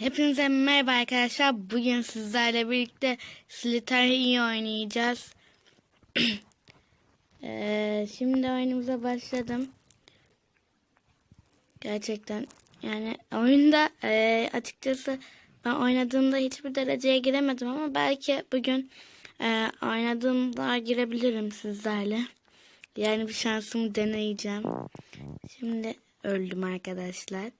Hepinize merhaba arkadaşlar. Bugün sizlerle birlikte Slytherin oynayacağız. Ee, şimdi oyunumuza başladım. Gerçekten yani oyunda e, açıkçası ben oynadığımda hiçbir dereceye giremedim ama belki bugün e, oynadığımda girebilirim sizlerle. Yani bir şansımı deneyeceğim. Şimdi öldüm arkadaşlar.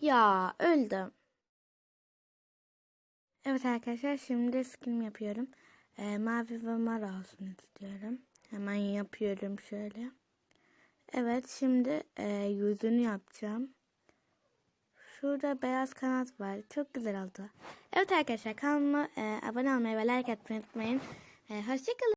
Ya öldüm. Evet arkadaşlar şimdi skin yapıyorum. Ee, mavi ve mor olsun istiyorum. Hemen yapıyorum şöyle. Evet şimdi e, yüzünü yapacağım. Şurada beyaz kanat var. Çok güzel oldu. Evet arkadaşlar kanalıma e, abone olmayı ve like atmayı unutmayın. E, hoşçakalın.